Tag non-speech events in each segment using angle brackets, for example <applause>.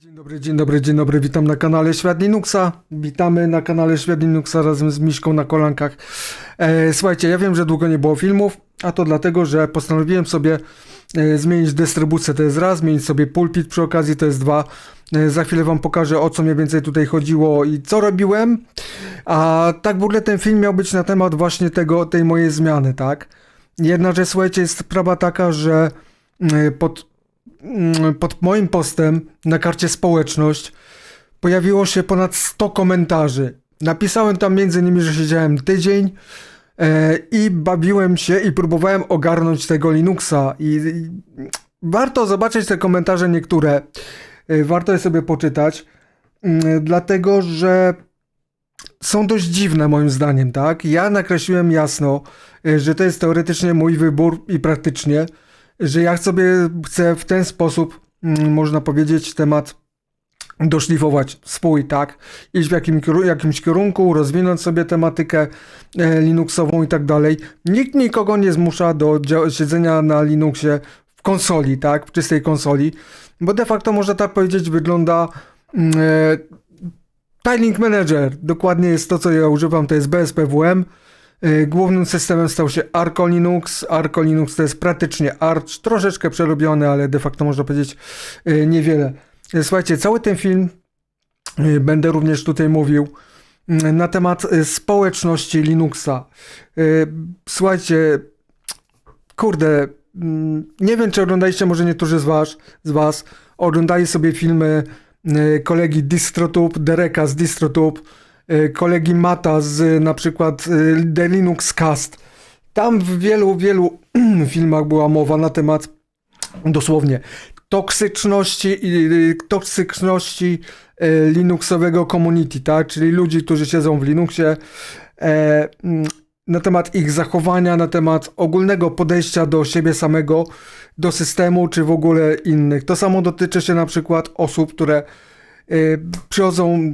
Dzień dobry, dzień dobry, dzień dobry, witam na kanale Świat Linuxa. Witamy na kanale Świat Linuxa razem z Miszką na kolankach. E, słuchajcie, ja wiem, że długo nie było filmów, a to dlatego, że postanowiłem sobie e, zmienić dystrybucję, to jest raz, zmienić sobie pulpit przy okazji, to jest dwa. E, za chwilę wam pokażę, o co mniej więcej tutaj chodziło i co robiłem. A tak w ogóle ten film miał być na temat właśnie tego, tej mojej zmiany, tak? Jedna rzecz, słuchajcie, jest sprawa taka, że e, pod pod moim postem na karcie społeczność pojawiło się ponad 100 komentarzy. Napisałem tam między innymi, że siedziałem tydzień e, i bawiłem się i próbowałem ogarnąć tego Linuxa i warto zobaczyć te komentarze niektóre. E, warto je sobie poczytać, mm, dlatego że są dość dziwne moim zdaniem, tak? Ja nakreśliłem jasno, e, że to jest teoretycznie mój wybór i praktycznie, że ja sobie chcę w ten sposób, mm, można powiedzieć, temat doszlifować swój, tak? Iść w jakim, jakimś kierunku, rozwinąć sobie tematykę e, Linuxową i tak dalej. Nikt nikogo nie zmusza do siedzenia na Linuxie w konsoli, tak? W czystej konsoli, bo de facto można tak powiedzieć wygląda mm, e, Tiling Manager. Dokładnie jest to, co ja używam, to jest BSPWM. Y, Głównym systemem stał się Arco Linux. Arco Linux to jest praktycznie Arch, troszeczkę przerobiony, ale de facto można powiedzieć y, niewiele. Słuchajcie, cały ten film y, będę również tutaj mówił na temat społeczności Linuxa. Słuchajcie, kurde, mm, nie wiem czy oglądaliście, może niektórzy z was, z was oglądali sobie filmy kolegi DistroTube, Dereka z DistroTube, kolegi Mata z y, na przykład y, The Linux Cast. Tam w wielu, wielu <clears throat> filmach była mowa na temat dosłownie toksyczności toksyczności Linuxowego community, tak? Czyli ludzi, którzy siedzą w Linuxie, e, mm, na temat ich zachowania, na temat ogólnego podejścia do siebie samego, do systemu, czy w ogóle innych. To samo dotyczy się na przykład osób, które przychodzą,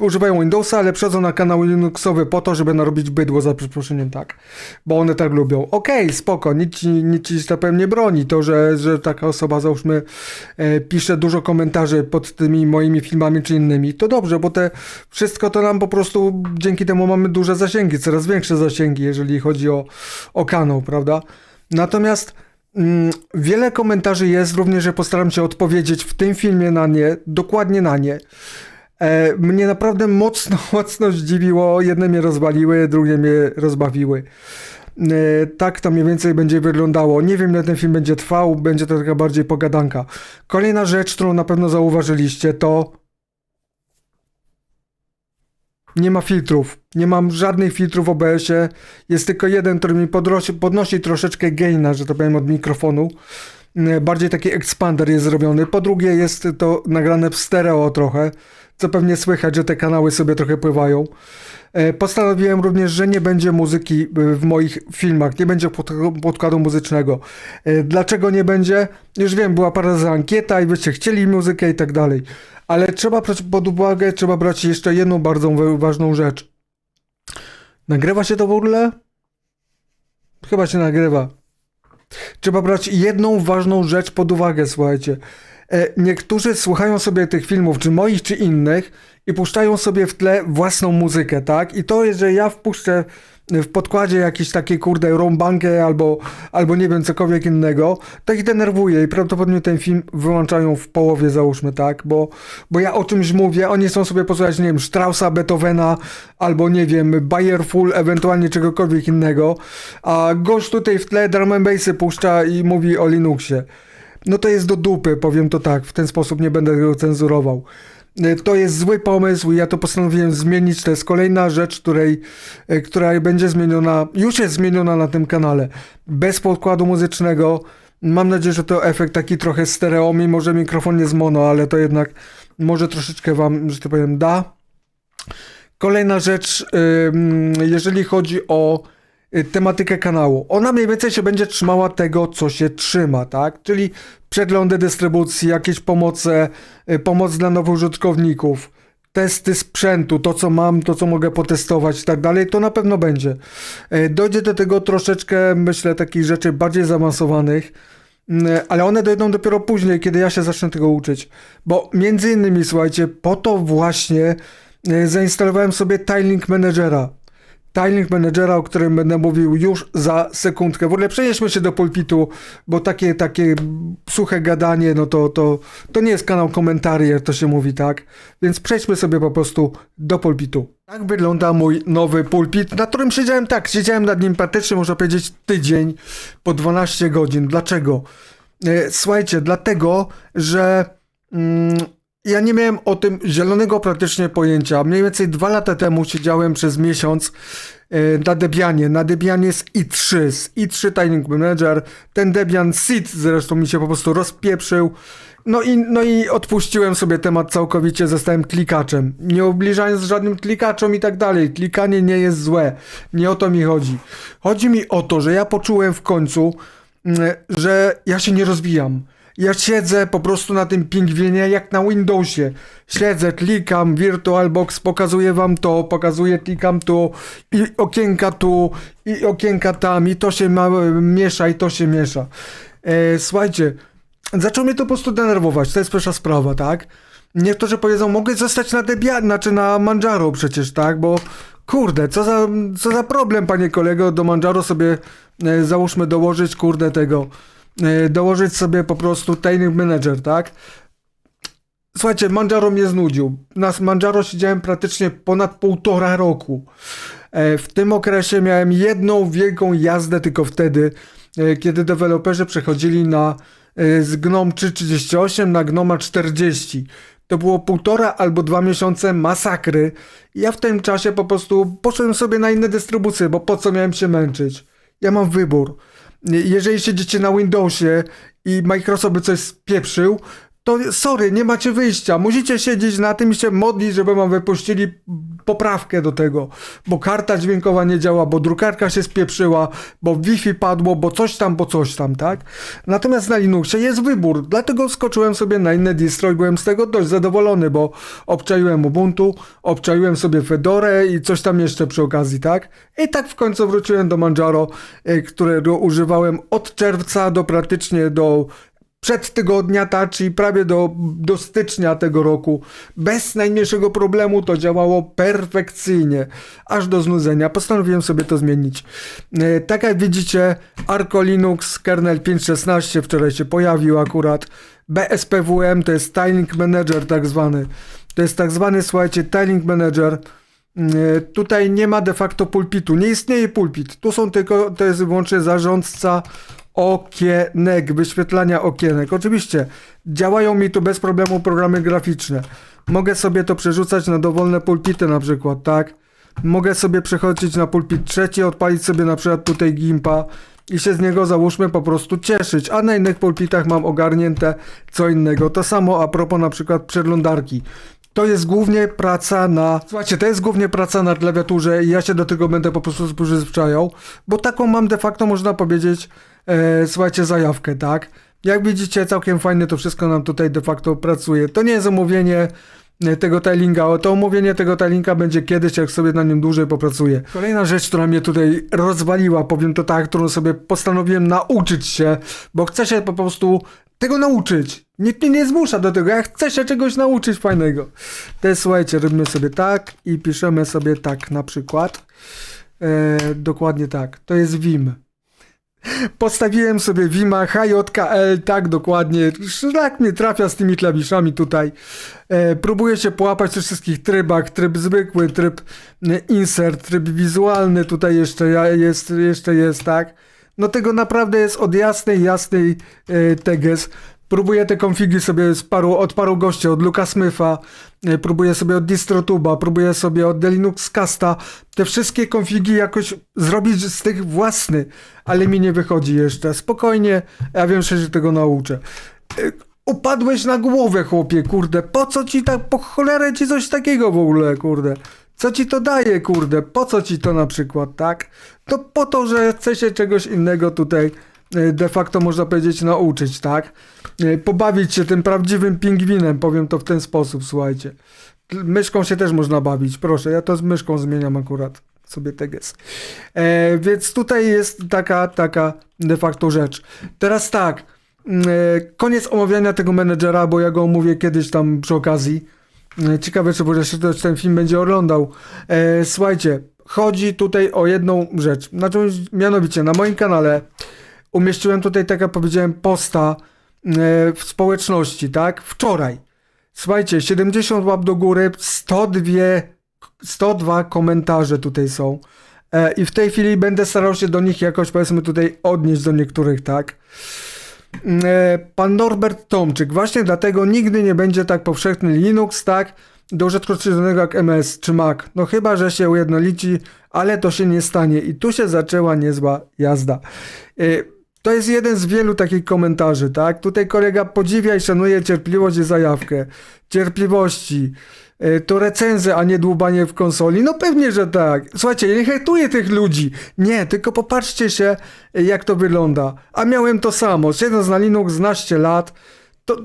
używają Windowsa, ale przychodzą na kanał Linuxowy po to, żeby narobić bydło, za przeproszeniem, tak. Bo one tak lubią. Okej, spoko, nic ci, nic ci, tak powiem, nie broni to, że, że taka osoba, załóżmy, e, pisze dużo komentarzy pod tymi moimi filmami czy innymi. To dobrze, bo te wszystko to nam po prostu dzięki temu mamy duże zasięgi, coraz większe zasięgi, jeżeli chodzi o, o kanał, prawda? Natomiast Wiele komentarzy jest, również że postaram się odpowiedzieć w tym filmie na nie, dokładnie na nie. E, mnie naprawdę mocno, <laughs> mocno zdziwiło. Jedne mnie rozwaliły, drugie mnie rozbawiły. E, tak to mniej więcej będzie wyglądało. Nie wiem, ile ten film będzie trwał, będzie to taka bardziej pogadanka. Kolejna rzecz, którą na pewno zauważyliście, to nie ma filtrów. Nie mam żadnych filtrów w OBS-ie. Jest tylko jeden, który mi podrosi, podnosi troszeczkę gaina, że to powiem, od mikrofonu. E, Bardziej taki expander jest zrobiony. Po drugie jest to nagrane w stereo trochę, co pewnie słychać, że te kanały sobie trochę pływają. E, Postanowiłem również, że nie będzie muzyki e, w moich filmach, nie będzie pod- podkładu muzycznego. E, Dlaczego nie będzie? Już wiem, była parę razy ankieta i byście chcieli muzykę i tak dalej. Ale trzeba brać pod uwagę, trzeba brać jeszcze jedną bardzo wa- ważną rzecz. Nagrywa się to w ogóle? Chyba się nagrywa. Trzeba brać jedną ważną rzecz pod uwagę, słuchajcie. E, niektórzy słuchają sobie tych filmów, czy moich, czy innych, i puszczają sobie w tle własną muzykę, tak? I to jest, że ja wpuszczę w podkładzie jakiś taki, kurde, rąbankę albo, albo nie wiem, cokolwiek innego, to ich denerwuje i prawdopodobnie ten film wyłączają w połowie, załóżmy, tak? Bo, bo ja o czymś mówię, oni chcą sobie posłuchać, nie wiem, Straussa, Beethovena, albo nie wiem, Bayerful, ewentualnie czegokolwiek innego, a gość tutaj w tle drum and bassy puszcza i mówi o Linuxie. No to jest do dupy, powiem to tak, w ten sposób nie będę go cenzurował. E, To jest zły pomysł i ja to postanowiłem zmienić. To jest kolejna rzecz, której, e, która będzie zmieniona, już jest zmieniona na tym kanale. Bez podkładu muzycznego. Mam nadzieję, że to efekt taki trochę stereo, mimo że mikrofon jest mono, ale to jednak może troszeczkę wam, że tak powiem, da. Kolejna rzecz, jeżeli chodzi o tematykę kanału. Ona mniej więcej się będzie trzymała tego, co się trzyma, tak? Czyli przeglądy dystrybucji, jakieś pomoce, y, pomoc dla nowych użytkowników, testy sprzętu, to co mam, to co mogę potestować i tak dalej, to na pewno będzie. Y, Dojdzie do tego troszeczkę, myślę, takich rzeczy bardziej zaawansowanych, Mm, ale one dojdą dopiero później, kiedy ja się zacznę tego uczyć. Bo między innymi, słuchajcie, po to właśnie zainstalowałem sobie Tiling Managera. Tiling Managera, o którym będę mówił już za sekundkę. W ogóle przenieśmy się do pulpitu, bo takie, takie suche gadanie, no to, to, to nie jest kanał komentarzy, jak to się mówi, tak? Więc przejdźmy sobie po prostu do pulpitu. Tak wygląda mój nowy pulpit, na którym siedziałem tak, siedziałem nad nim praktycznie, można powiedzieć, tydzień po 12 godzin. Dlaczego? E, Słuchajcie, dlatego, że mm, ja nie miałem o tym zielonego praktycznie pojęcia. Mniej więcej dwa lata temu siedziałem przez miesiąc e, na Debianie, na Debianie z i3, z i3 Tiling Manager. Ten Debian Seed zresztą mi się po prostu rozpieprzył. No i, no i odpuściłem sobie temat całkowicie, zostałem klikaczem. Nie obliżając żadnym klikaczom i tak dalej. Klikanie nie jest złe. Nie o to mi chodzi. Chodzi mi o to, że ja poczułem w końcu, mm, że ja się nie rozwijam. Ja siedzę po prostu na tym pingwinie jak na Windowsie. Siedzę, klikam, VirtualBox, pokazuje wam to, pokazuje, klikam tu i okienka tu i okienka tam i to się ma, miesza i to się miesza. E, słuchajcie, zaczął mnie to po prostu denerwować, to jest pierwsza sprawa, tak? Niektórzy powiedzą, mogę zostać na Debian, znaczy na Manjaro przecież, tak? Bo kurde, co za, co za problem, panie kolego, do Manjaro sobie e, załóżmy dołożyć, kurde, tego, dołożyć sobie po prostu Training Manager, tak? Słuchajcie, Manjaro mnie znudził. Na Manjaro siedziałem praktycznie ponad półtora roku. E, W tym okresie miałem jedną wielką jazdę tylko wtedy, e, kiedy deweloperzy przechodzili na e, z GNOME 3.38 na GNOME 40. To było półtora albo dwa miesiące masakry. Ja w tym czasie po prostu poszedłem sobie na inne dystrybucje, bo po co miałem się męczyć? Ja mam wybór. Jeżeli siedzicie na Windowsie i Microsoft by coś spieprzył, to sorry, nie macie wyjścia. Musicie siedzieć na tym i się modlić, żeby wam wypuścili poprawkę do tego. Bo karta dźwiękowa nie działa, bo drukarka się spieprzyła, bo Wi-Fi padło, bo coś tam, bo coś tam, tak? Natomiast na Linuxie jest wybór, dlatego skoczyłem sobie na inne distro i byłem z tego dość zadowolony, bo obczaiłem Ubuntu, obczaiłem sobie Fedorę i coś tam jeszcze przy okazji, tak? I tak w końcu wróciłem do Manjaro, y, którego używałem od czerwca do praktycznie do przed tygodnia, tak, czyli prawie do, do stycznia tego roku, bez najmniejszego problemu to działało perfekcyjnie, aż do znudzenia. Postanowiłem sobie to zmienić. E, tak jak widzicie, Arco Linux kernel 5.16 wczoraj się pojawił akurat. BSPWM to jest Tiling Manager tak zwany. To jest tak zwany, słuchajcie, Tiling Manager. E, Tutaj nie ma de facto pulpitu, nie istnieje pulpit. Tu są tylko, to jest wyłącznie zarządca okienek, wyświetlania okienek. Oczywiście działają mi tu bez problemu programy graficzne. Mogę sobie to przerzucać na dowolne pulpity na przykład, tak? Mogę sobie przechodzić na pulpit trzeci, odpalić sobie na przykład tutaj gimpa i się z niego załóżmy po prostu cieszyć, a na innych pulpitach mam ogarnięte co innego. To samo a propos na przykład przeglądarki. To jest głównie praca na. Słuchajcie, to jest głównie praca na klawiaturze i ja się do tego będę po prostu przyzwyczajał, bo taką mam de facto, można powiedzieć, e, słuchajcie, zajawkę, tak? Jak widzicie, całkiem fajnie to wszystko nam tutaj de facto pracuje. To nie jest omówienie e, tego tilinga, to omówienie tego tilinga będzie kiedyś, jak sobie na nim dłużej popracuję. Kolejna rzecz, która mnie tutaj rozwaliła, powiem to tak, którą sobie postanowiłem nauczyć się, bo chcę się po prostu tego nauczyć. Nikt mnie nie zmusza do tego, ja chcę się czegoś nauczyć fajnego. To jest, słuchajcie, robimy sobie tak i piszemy sobie tak na przykład. E, dokładnie tak. To jest Vim. Postawiłem sobie Vima HJKL, tak dokładnie. Szlak mnie trafia z tymi klawiszami tutaj. E, próbuję się połapać w wszystkich trybach. Tryb zwykły, tryb e, insert, tryb wizualny tutaj jeszcze jest, jeszcze jest, tak. No tego naprawdę jest od jasnej, jasnej e, teges. Próbuję te konfigi sobie z paru, od paru gości, od Luka Smitha, e, próbuję sobie od DistroTube'a, próbuję sobie od Linux Casta, te wszystkie konfigi jakoś zrobić z tych własny, ale mi nie wychodzi jeszcze. Spokojnie, ja wiem, że się tego nauczę. E, Upadłeś na głowę, chłopie, kurde. Po co ci tak, po cholerę ci coś takiego w ogóle, kurde? Co ci to daje, kurde? Po co ci to na przykład, tak? To po to, że chce się czegoś innego tutaj de facto można powiedzieć nauczyć, tak? E, Pobawić się tym prawdziwym pingwinem, powiem to w ten sposób, słuchajcie. Myszką się też można bawić, proszę, ja to z myszką zmieniam akurat sobie teges. E, więc tutaj jest taka, taka de facto rzecz. Teraz tak, Mm, e, Koniec omawiania tego menedżera, bo ja go omówię kiedyś tam przy okazji. E, Ciekawe, czy ktoś ten film będzie oglądał. E, słuchajcie, chodzi tutaj o jedną rzecz. Znaczy, mianowicie, na moim kanale umieściłem tutaj, tak jak powiedziałem, posta e, w społeczności, tak? Wczoraj. Słuchajcie, 70 łap do góry, 102, 102 komentarze tutaj są. E, I w tej chwili będę starał się do nich jakoś, powiedzmy, tutaj odnieść do niektórych, tak? E, Pan Norbert Tomczyk, właśnie dlatego nigdy nie będzie tak powszechny Linux, tak? Do codziennego jak MS czy Mac. No chyba, że się ujednolici, ale to się nie stanie. I tu się zaczęła niezła jazda. To jest jeden z wielu takich komentarzy, tak? Tutaj kolega podziwia i szanuje cierpliwość i zajawkę. Cierpliwości. E, To recenzja, a nie dłubanie w konsoli. No pewnie, że tak. Słuchajcie, ja nie hejtuję tych ludzi. Nie, tylko popatrzcie się, e, jak to wygląda. A miałem to samo. Siedząc na Linux 12 lat, to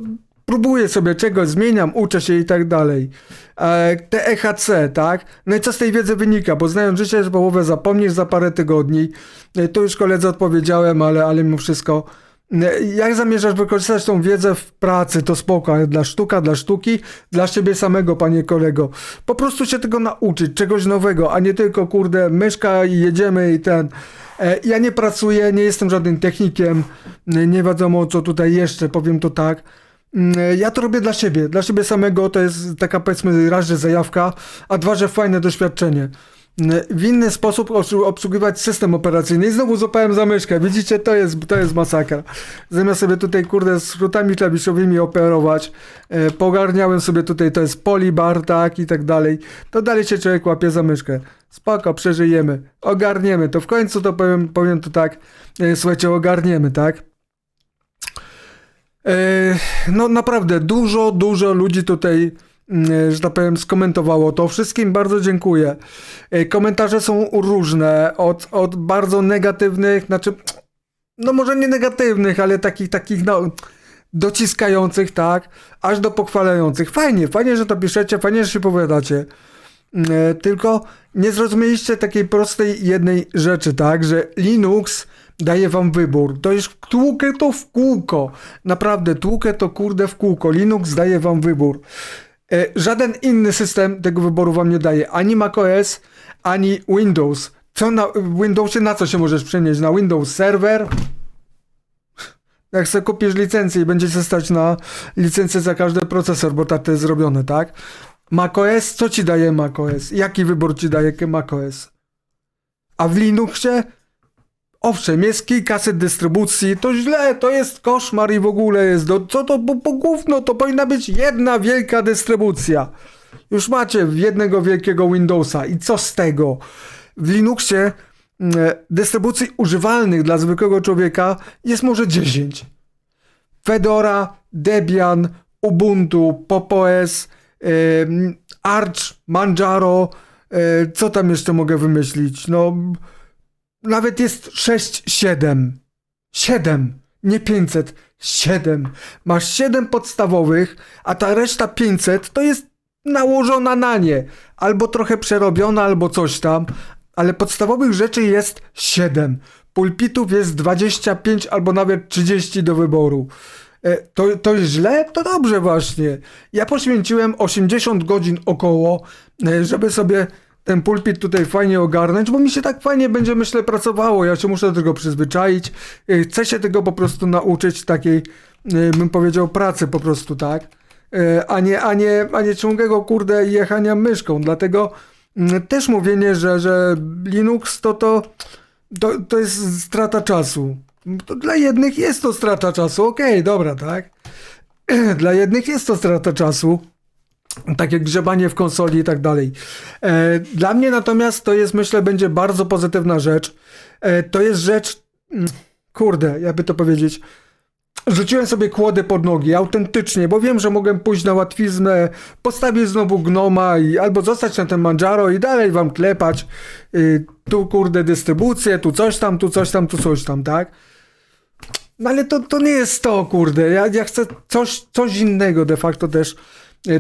próbuję sobie czegoś, zmieniam, uczę się i tak dalej. E, Te EHC, tak? No i co z tej wiedzy wynika? Bo znając życie, że połowę zapomnisz za parę tygodni. E, To już koledze odpowiedziałem, ale, ale mimo wszystko. E, Jak zamierzasz wykorzystać tą wiedzę w pracy, to spoko, dla sztuka, dla sztuki, dla siebie samego, panie kolego. Po prostu się tego nauczyć, czegoś nowego, a nie tylko, kurde, myszka i jedziemy i ten. E, Ja nie pracuję, nie jestem żadnym technikiem, nie wiadomo co tutaj jeszcze, powiem to tak. Mm, Ja to robię dla siebie, dla siebie samego, to jest taka powiedzmy raz, że zajawka, a dwa, że fajne doświadczenie. Mm, W inny sposób obsłu- obsługiwać system operacyjny i znowu złapałem za myszkę, widzicie, to jest, to jest masakra. Zamiast sobie tutaj, kurde, skrótami klawiszowymi operować, e, pogarniałem sobie tutaj, to jest polibar, tak, i tak dalej, to dalej się człowiek łapie za. Spoko, przeżyjemy, ogarniemy to, w końcu to powiem, powiem to tak, e, słuchajcie, ogarniemy, tak. E, No naprawdę, dużo, dużo ludzi tutaj, mm, że tak powiem, skomentowało to. Wszystkim bardzo dziękuję. E, Komentarze są różne, od, od bardzo negatywnych, znaczy, no może nie negatywnych, ale takich, takich, no, dociskających, tak, aż do pochwalających. Fajnie, fajnie, że to piszecie, fajnie, że się powiadacie. E, Tylko nie zrozumieliście takiej prostej jednej rzeczy, tak, że Linux daje wam wybór. To jest tłukę to w kółko. Naprawdę, tłukę to kurde w kółko. Linux daje wam wybór. E, Żaden inny system tego wyboru wam nie daje. Ani macOS, ani Windows. Co na Windowsie na co się możesz przenieść? Na Windows Server? Jak sobie kupisz licencję i będzie się stać na licencję za każdy procesor, bo tak to jest zrobione, tak? macOS, co ci daje macOS? Jaki wybór ci daje macOS? A w Linuxie? Owszem, jest kilkaset dystrybucji, to źle, to jest koszmar i w ogóle jest, do, co to po, po gówno, to powinna być jedna wielka dystrybucja. Już macie jednego wielkiego Windowsa i co z tego? W Linuxie mm, dystrybucji używalnych dla zwykłego człowieka jest może 10. Fedora, Debian, Ubuntu, PopOS, Arch, Manjaro, e, co tam jeszcze mogę wymyślić? No, nawet jest 6, 7. 7, nie 500, 7. Masz 7 podstawowych, a ta reszta 500 to jest nałożona na nie. Albo trochę przerobiona, albo coś tam, ale podstawowych rzeczy jest 7. Pulpitów jest 25 albo nawet 30 do wyboru. E, To, to źle? To dobrze właśnie. Ja poświęciłem 80 godzin około, e, żeby sobie ten pulpit tutaj fajnie ogarnąć, bo mi się tak fajnie będzie, myślę, pracowało. Ja się muszę do tego przyzwyczaić. E, Chcę się tego po prostu nauczyć, takiej, e, bym powiedział, pracy po prostu, tak? E, A nie, a nie, a nie ciągłego, kurde, jechania myszką. Dlatego mm, też mówienie, że, że Linux to, to, to, to jest strata czasu. Dla jednych jest to strata czasu, okej, dobra, tak? <clears throat> Dla jednych jest to strata czasu, tak jak grzebanie w konsoli i tak dalej. E, Dla mnie natomiast to jest, myślę, będzie bardzo pozytywna rzecz. E, To jest rzecz, mm, kurde, jakby to powiedzieć, rzuciłem sobie kłody pod nogi, autentycznie, bo wiem, że mogłem pójść na łatwiznę, postawić znowu gnoma i albo zostać na tym Manjaro i dalej wam klepać. Y, Tu kurde dystrybucję, tu coś tam, tu coś tam, tu coś tam, tak? No ale to, to nie jest to, kurde. Ja, ja chcę coś, coś innego de facto też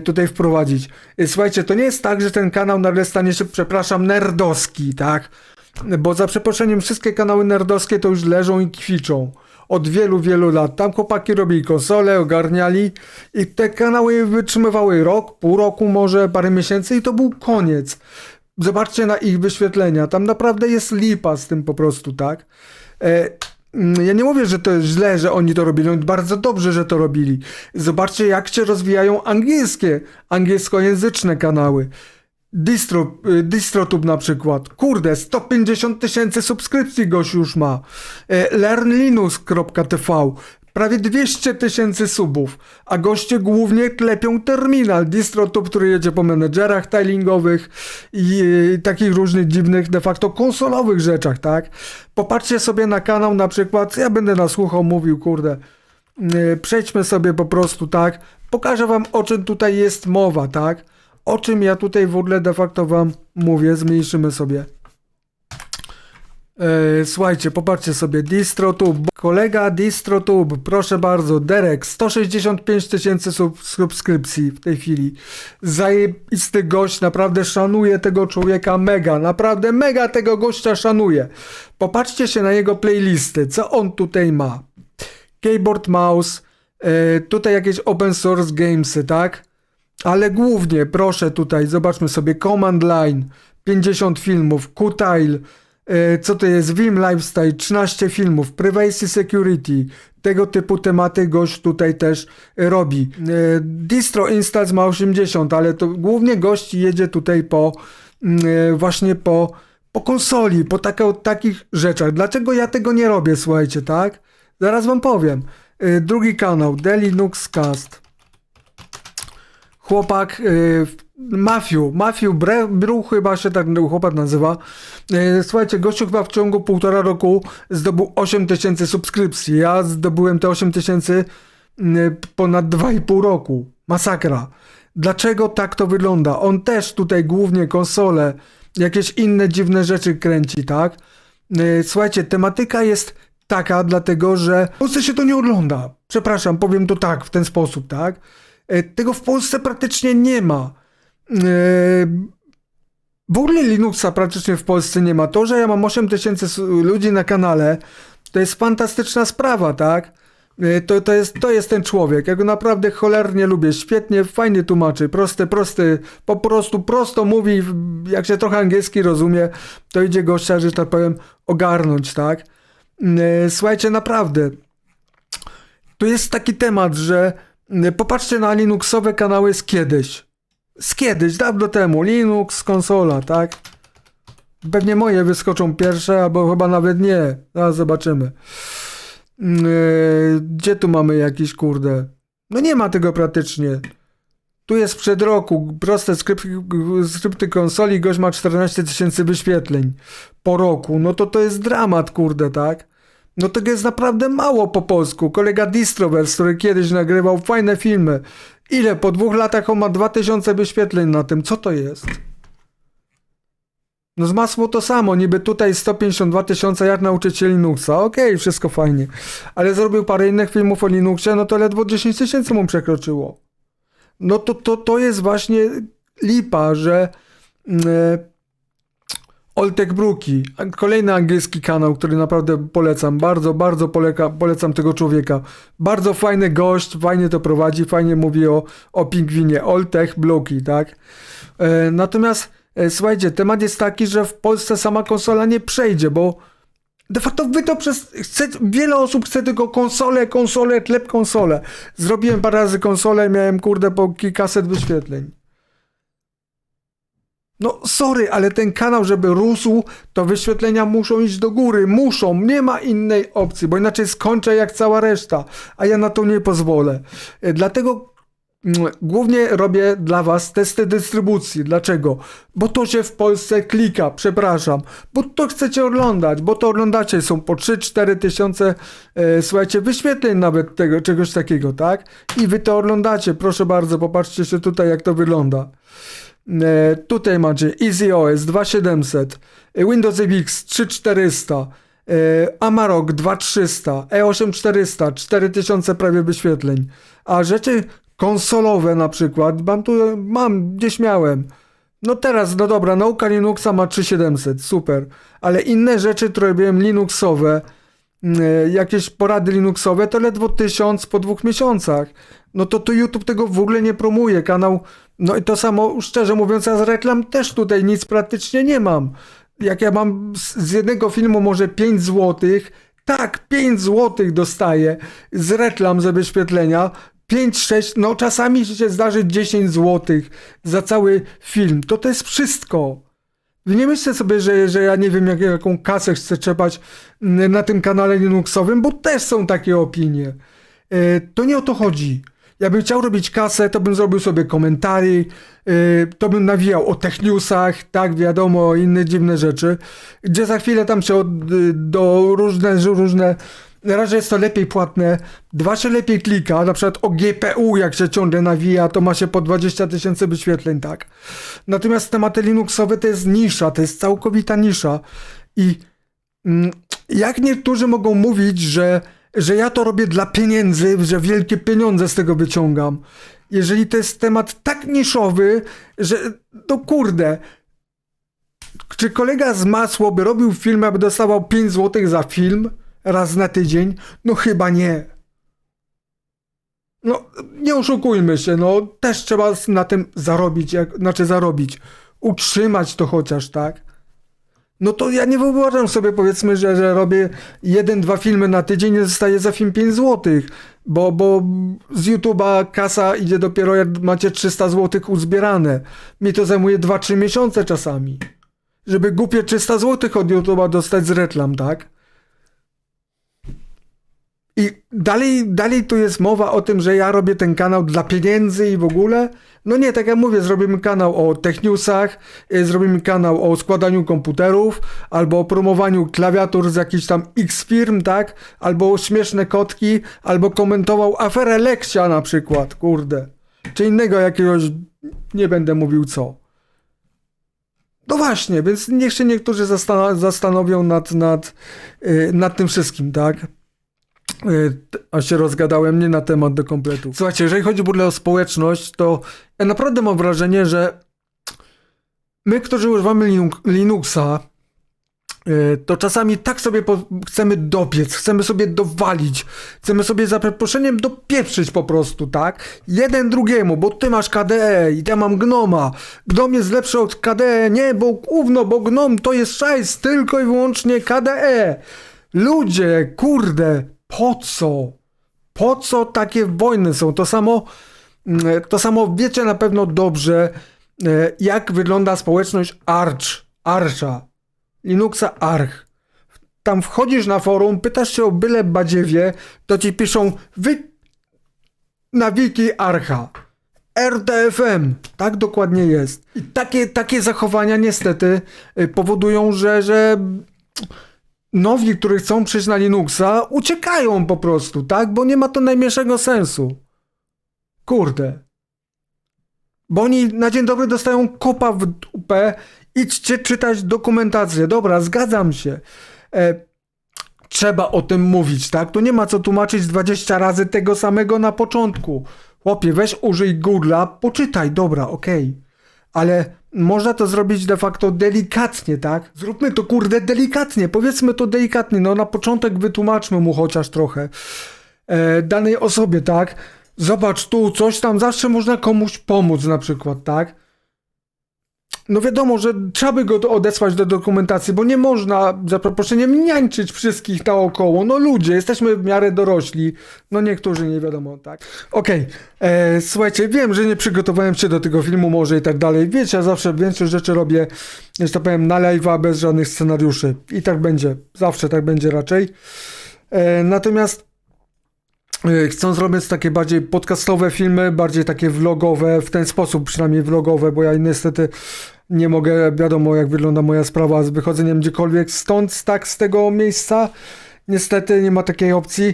tutaj wprowadzić. E, Słuchajcie, to nie jest tak, że ten kanał nagle stanie się, przepraszam, nerdowski, tak? Bo za przeproszeniem wszystkie kanały nerdowskie to już leżą i kwiczą. od wielu, wielu lat. Tam chłopaki robili konsole, ogarniali i te kanały wytrzymywały rok, pół roku, może parę miesięcy i to był koniec. Zobaczcie na ich wyświetlenia. Tam naprawdę jest lipa z tym po prostu, tak? E, ja nie mówię, że to jest źle, że oni to robili. Oni bardzo dobrze, że to robili. Zobaczcie, jak się rozwijają angielskie, angielskojęzyczne kanały. Distro, y, DistroTube na przykład. Kurde, 150 tysięcy subskrypcji gość już ma. E, LearnLinux.tv. Prawie 200 tysięcy subów, a goście głównie klepią terminal DistroTube, który jedzie po menedżerach tilingowych i y, takich różnych dziwnych, de facto konsolowych rzeczach, tak? Popatrzcie sobie na kanał na przykład, ja będę na mówił, kurde, y, przejdźmy sobie po prostu, tak? Pokażę wam o czym tutaj jest mowa, tak? O czym ja tutaj w ogóle de facto wam mówię, zmniejszymy sobie. E, słuchajcie, popatrzcie sobie, DistroTube, kolega DistroTube, proszę bardzo, Derek, 165 tysięcy sub- subskrypcji w tej chwili. Zajebisty gość, naprawdę szanuję tego człowieka mega, naprawdę mega tego gościa szanuję. Popatrzcie się na jego playlisty, co on tutaj ma. Keyboard, mouse, e, tutaj jakieś open source gamesy, tak? Ale głównie, proszę tutaj, zobaczmy sobie Command Line, 50 filmów, e, co to jest, Vim Lifestyle, 13 filmów, Privacy Security, tego typu tematy gość tutaj też e, robi. E, Distro Instans ma 80, ale to głównie gość jedzie tutaj po mm, e, właśnie po, po konsoli, po taka, takich rzeczach. Dlaczego ja tego nie robię, słuchajcie, tak? Zaraz wam powiem. E, Drugi kanał, The Linux Cast chłopak y, Matthew, Matthew Bre, chyba się tak chłopak nazywa. Y, słuchajcie, gościu chyba w ciągu półtora roku zdobył 8 tysięcy subskrypcji. Ja zdobyłem te 8 tysięcy y, ponad 2,5 roku. Masakra. Dlaczego tak to wygląda? On też tutaj głównie konsole, jakieś inne dziwne rzeczy kręci, tak? Y, Słuchajcie, tematyka jest taka, dlatego że w Polsce się to nie ogląda. Przepraszam, powiem to tak, w ten sposób, tak? E, Tego w Polsce praktycznie nie ma. E, W ogóle Linuxa praktycznie w Polsce nie ma. To, że ja mam 8 tysięcy s- ludzi na kanale, to jest fantastyczna sprawa, tak? E, To, to, jest, to jest ten człowiek. Ja go naprawdę cholernie lubię. Świetnie, fajnie tłumaczy. Prosty, prosty, po prostu prosto mówi. Jak się trochę angielski rozumie, to idzie gościa, że tak powiem, ogarnąć, tak? Słuchajcie, naprawdę. Tu jest taki temat, że popatrzcie na Linuxowe kanały z kiedyś. Z kiedyś, dawno temu. Linux, konsola, tak? Pewnie moje wyskoczą pierwsze, albo chyba nawet nie. Zaraz zobaczymy. Yy, gdzie tu mamy jakiś, kurde? No nie ma tego praktycznie. Tu jest przed roku. Proste skrypty, skrypty konsoli. Gość ma 14 tysięcy wyświetleń po roku. No to to jest dramat, kurde, tak? No tego jest naprawdę mało po polsku. Kolega Distroverse, który kiedyś nagrywał fajne filmy. Ile? Po dwóch latach on ma 2000 wyświetleń na tym. Co to jest? No z masło to samo. Niby tutaj 152 tysiące jak nauczyć się Linuxa. Okej, wszystko fajnie. Ale zrobił parę innych filmów o Linuxie, no to ledwo 10 tysięcy mu przekroczyło. No to, to, to jest właśnie lipa, że... e, Oltek Bruki, kolejny angielski kanał, który naprawdę polecam. Bardzo, bardzo poleka, polecam tego człowieka. Bardzo fajny gość, fajnie to prowadzi, fajnie mówi o, o pingwinie. Oltech Bruki, tak? E, natomiast e, słuchajcie, temat jest taki, że w Polsce sama konsola nie przejdzie, bo de facto wy to przez... Chce, wiele osób chce tylko konsolę, konsolę, klep konsolę. Zrobiłem parę razy konsolę, miałem kurde po kilkaset wyświetleń. No sorry, ale ten kanał, żeby rósł, to wyświetlenia muszą iść do góry. Muszą, nie ma innej opcji, bo inaczej skończę jak cała reszta, a ja na to nie pozwolę. E, Dlatego mm, głównie robię dla was testy dystrybucji. Dlaczego? Bo to się w Polsce klika, przepraszam. Bo to chcecie oglądać, bo to oglądacie. Są po 3-4 tysiące, e, słuchajcie, wyświetleń nawet tego, czegoś takiego, tak? I wy to oglądacie. Proszę bardzo, popatrzcie się tutaj, jak to wygląda. E, tutaj macie EasyOS 2700, e, Windows MX 3400, e, Amarok 2300, E8 400, 4000 prawie wyświetleń. A rzeczy konsolowe na przykład, mam tu, mam, gdzieś miałem. No teraz, no dobra, nauka Linuxa ma 3700, super. Ale inne rzeczy, które robiłem Linuxowe, e, jakieś porady Linuxowe, to ledwo tysiąc po dwóch miesiącach. No to tu YouTube tego w ogóle nie promuje. Kanał, no i to samo, szczerze mówiąc, ja z reklam też tutaj nic praktycznie nie mam. Jak ja mam z, jednego filmu może 5 złotych, tak, 5 złotych dostaję z reklam za wyświetlenia, 5, 6, no czasami się zdarzy 10 złotych za cały film. To to jest wszystko. Nie myślcie sobie, że, że ja nie wiem, jak, jaką kasę chcę czepać mm, na tym kanale Linuxowym, bo też są takie opinie. E, To nie o to chodzi. Ja bym chciał robić kasę, to bym zrobił sobie komentary, e, to bym nawijał o tech newsach, tak, wiadomo, inne dziwne rzeczy, gdzie za chwilę tam się od, do różne, różne, raz, że jest to lepiej płatne, dwa się lepiej klika, na przykład o GPU, jak się ciągle nawija, to ma się po 20 tysięcy wyświetleń, tak. Natomiast tematy Linuxowe to jest nisza, to jest całkowita nisza i mm, jak niektórzy mogą mówić, że, że ja to robię dla pieniędzy, że wielkie pieniądze z tego wyciągam, jeżeli to jest temat tak niszowy, że no kurde, czy kolega z Masło by robił film, aby dostawał 5 zł za film raz na tydzień? No chyba nie. No, nie oszukujmy się, no też trzeba na tym zarobić, jak, znaczy zarobić, utrzymać to chociaż, tak? No to ja nie wyobrażam sobie, powiedzmy, że, że robię jeden, dwa filmy na tydzień i zostaje za film 5 zł, bo, bo z YouTube'a kasa idzie dopiero jak macie 300 zł uzbierane. Mi to zajmuje 2-3 miesiące czasami. Żeby głupie 300 zł od YouTube'a dostać z reklam, tak? I dalej, dalej tu jest mowa o tym, że ja robię ten kanał dla pieniędzy i w ogóle. No nie, tak jak mówię, zrobimy kanał o tech newsach, y, zrobimy kanał o składaniu komputerów, albo o promowaniu klawiatur z jakichś tam X firm, tak? Albo śmieszne kotki, albo komentował aferę Leksia na przykład, kurde. Czy innego jakiegoś, nie będę mówił co. No właśnie, więc niech się niektórzy zastana- zastanowią nad, nad, y, nad tym wszystkim, tak? Y, A się rozgadałem nie na temat do kompletu. Słuchajcie, jeżeli chodzi w ogóle o społeczność, to ja naprawdę mam wrażenie, że my, którzy używamy Linux, Linuxa, y, to czasami tak sobie chcemy dopiec, chcemy sobie dowalić, chcemy sobie za przeproszeniem dopieprzyć po prostu, tak? Jeden drugiemu, bo ty masz KDE i ja mam Gnoma. Gnom jest lepszy od KDE, nie, bo gówno, bo Gnom to jest szajs, tylko i wyłącznie KDE. Ludzie, kurde, po co? Po co takie wojny są? To samo, mm, to samo wiecie na pewno dobrze, e, jak wygląda społeczność Arch, Archa, Linuxa Arch. Tam wchodzisz na forum, pytasz się o byle badziewie, to ci piszą wy na wiki Archa. RTFM, tak dokładnie jest. I takie, takie zachowania niestety y, powodują, że, że nowi, którzy chcą przejść na Linuxa, uciekają po prostu, tak? Bo nie ma to najmniejszego sensu. Kurde. Bo oni na dzień dobry dostają kopa w dupę, idźcie czytać dokumentację. Dobra, zgadzam się. E, trzeba o tym mówić, tak? Tu nie ma co tłumaczyć 20 razy tego samego na początku. Chłopie, weź użyj Google'a, poczytaj, dobra, okej. Ale można to zrobić de facto delikatnie, tak? Zróbmy to kurde delikatnie, powiedzmy to delikatnie, no na początek wytłumaczmy mu chociaż trochę e, danej osobie, tak? Zobacz tu, coś tam, zawsze można komuś pomóc na przykład, tak? No wiadomo, że trzeba by go odesłać do dokumentacji, bo nie można za przeproszeniem niańczyć wszystkich naokoło. No ludzie, jesteśmy w miarę dorośli. No niektórzy nie wiadomo, tak? Okej, e, słuchajcie, wiem, że nie przygotowałem się do tego filmu może i tak dalej. Wiecie, ja zawsze większość rzeczy robię, że tak powiem, na live'a bez żadnych scenariuszy. I tak będzie, zawsze tak będzie raczej. E, natomiast e, chcą zrobić takie bardziej podcastowe filmy, bardziej takie vlogowe, w ten sposób przynajmniej vlogowe, bo ja niestety nie mogę, wiadomo jak wygląda moja sprawa z wychodzeniem gdziekolwiek stąd, tak z tego miejsca. Niestety nie ma takiej opcji.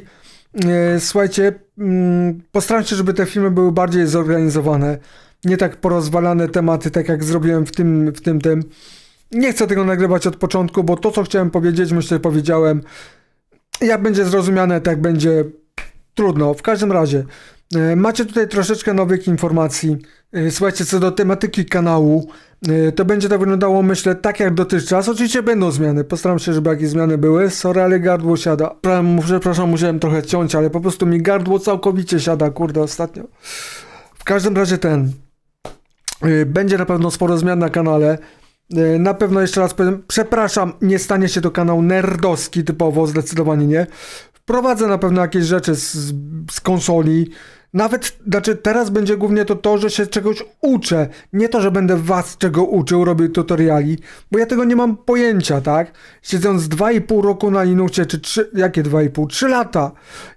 E, Słuchajcie, mm, postaram się, żeby te filmy były bardziej zorganizowane. Nie tak porozwalane tematy, tak jak zrobiłem w tym, w tym, tym. Nie chcę tego nagrywać od początku, bo to, co chciałem powiedzieć, myślę, powiedziałem. Jak będzie zrozumiane, tak będzie trudno. W każdym razie, Macie tutaj troszeczkę nowych informacji. E, Słuchajcie, co do tematyki kanału, e, to będzie to wyglądało, myślę, tak jak dotychczas. Oczywiście będą zmiany, postaram się, żeby jakieś zmiany były. Sorry, ale gardło siada. Pra- Przepraszam, musiałem trochę ciąć, ale po prostu mi gardło całkowicie siada, kurde, ostatnio. W każdym razie ten. e, Będzie na pewno sporo zmian na kanale. E, Na pewno jeszcze raz powiem, przepraszam, nie stanie się to kanał nerdowski typowo, zdecydowanie nie. Wprowadzę na pewno jakieś rzeczy z, z konsoli. Nawet, znaczy teraz będzie głównie to to, że się czegoś uczę. Nie to, że będę was czego uczył, robił tutoriali, bo ja tego nie mam pojęcia, tak? Siedząc 2,5 roku na Linuxie, czy 3, jakie 2,5? 3 lata.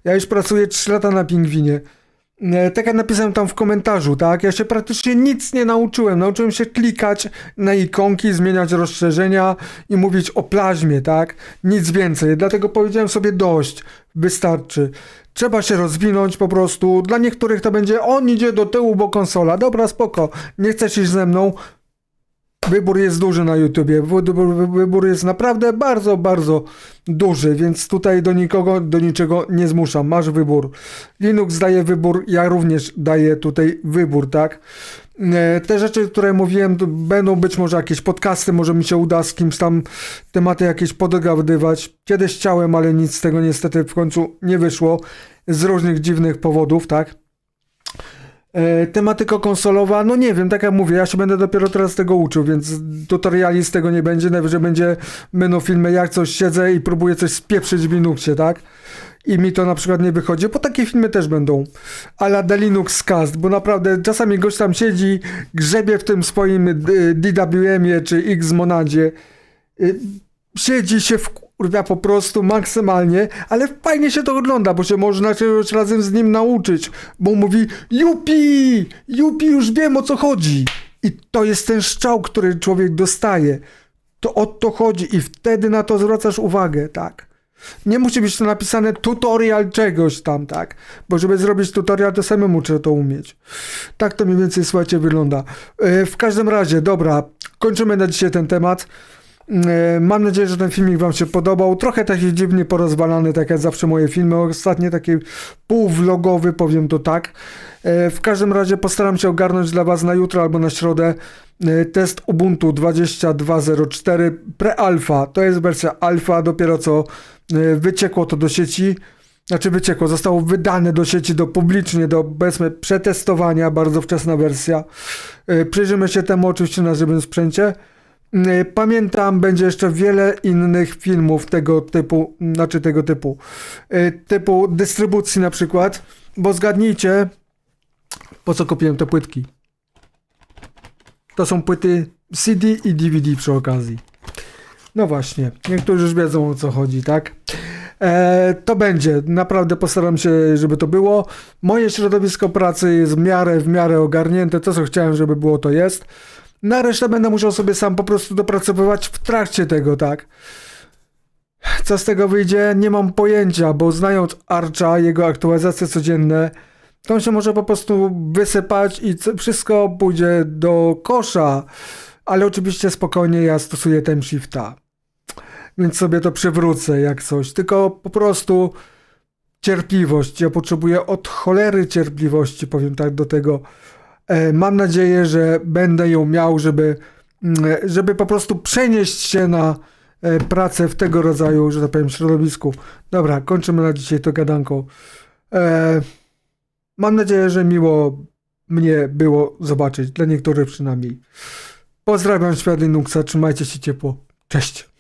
Ja już pracuję 3 lata na Pingwinie. E, Tak jak napisałem tam w komentarzu, tak? Ja się praktycznie nic nie nauczyłem. Nauczyłem się klikać na ikonki, zmieniać rozszerzenia i mówić o plaźmie, tak? Nic więcej. Dlatego powiedziałem sobie dość, wystarczy. Trzeba się rozwinąć po prostu. Dla niektórych to będzie on idzie do tyłu, bo konsola. Dobra, spoko. Nie chcesz iść ze mną? Wybór jest duży na YouTubie. Wybór, jest naprawdę bardzo, bardzo duży, więc tutaj do nikogo, do niczego nie zmuszam. Masz wybór. Linux daje wybór, ja również daję tutaj wybór, tak? E, Te rzeczy, które mówiłem, będą być może jakieś podcasty, może mi się uda z kimś tam tematy jakieś podgadywać. Kiedyś chciałem, ale nic z tego niestety w końcu nie wyszło z różnych dziwnych powodów, tak? E, Tematyka konsolowa, no nie wiem, tak jak mówię, ja się będę dopiero teraz tego uczył, więc tutoriali z tego nie będzie, najwyżej będzie menu filmy, jak coś siedzę i próbuję coś spieprzyć w Linuxie, tak? I mi to na przykład nie wychodzi, bo takie filmy też będą. Ale The Linux Cast, bo naprawdę czasami gość tam siedzi, grzebie w tym swoim y, DWM-ie czy X-Monadzie, y, siedzi się wkurwia po prostu maksymalnie, ale fajnie się to ogląda, bo się można czegoś razem z nim nauczyć, bo mówi Jupi, Jupi, już wiem o co chodzi. I to jest ten szczał, który człowiek dostaje. To o to chodzi i wtedy na to zwracasz uwagę, tak. Nie musi być to napisane tutorial czegoś tam, tak? Bo żeby zrobić tutorial, to samemu trzeba to umieć. Tak to mniej więcej, słuchajcie, wygląda. E, W każdym razie, dobra, kończymy na dzisiaj ten temat. E, Mam nadzieję, że ten filmik Wam się podobał. Trochę taki dziwnie porozwalany, tak jak zawsze moje filmy. Ostatnie taki półvlogowy, powiem to tak. E, W każdym razie postaram się ogarnąć dla Was na jutro albo na środę e, test Ubuntu 22.04 pre-alpha. To jest wersja alfa, dopiero co wyciekło to do sieci. Znaczy wyciekło, zostało wydane do sieci, do publicznie, do powiedzmy przetestowania, bardzo wczesna wersja. Przyjrzymy się temu oczywiście na żywym sprzęcie. Y, Pamiętam, będzie jeszcze wiele innych filmów tego typu, znaczy tego typu, y, typu dystrybucji na przykład, bo zgadnijcie, po co kupiłem te płytki. To są płyty CD i DVD przy okazji. No właśnie, niektórzy już wiedzą o co chodzi, tak? E, to będzie, naprawdę postaram się, żeby to było. Moje środowisko pracy jest w miarę, w miarę ogarnięte, to co chciałem, żeby było, to jest. Na resztę będę musiał sobie sam po prostu dopracowywać w trakcie tego, tak? Co z tego wyjdzie, nie mam pojęcia, bo znając Archa, jego aktualizacje codzienne, to on się może po prostu wysypać i wszystko pójdzie do kosza. Ale oczywiście spokojnie ja stosuję time shifta. Więc sobie to przywrócę jak coś. Tylko po prostu cierpliwość. Ja potrzebuję od cholery cierpliwości, powiem tak do tego. E, Mam nadzieję, że będę ją miał, żeby, mm, żeby po prostu przenieść się na e, pracę w tego rodzaju, że tak powiem, środowisku. Dobra, kończymy na dzisiaj to gadanko. E, Mam nadzieję, że miło mnie było zobaczyć, dla niektórych przynajmniej. Pozdrawiam świat Linuxa, trzymajcie się ciepło. Cześć.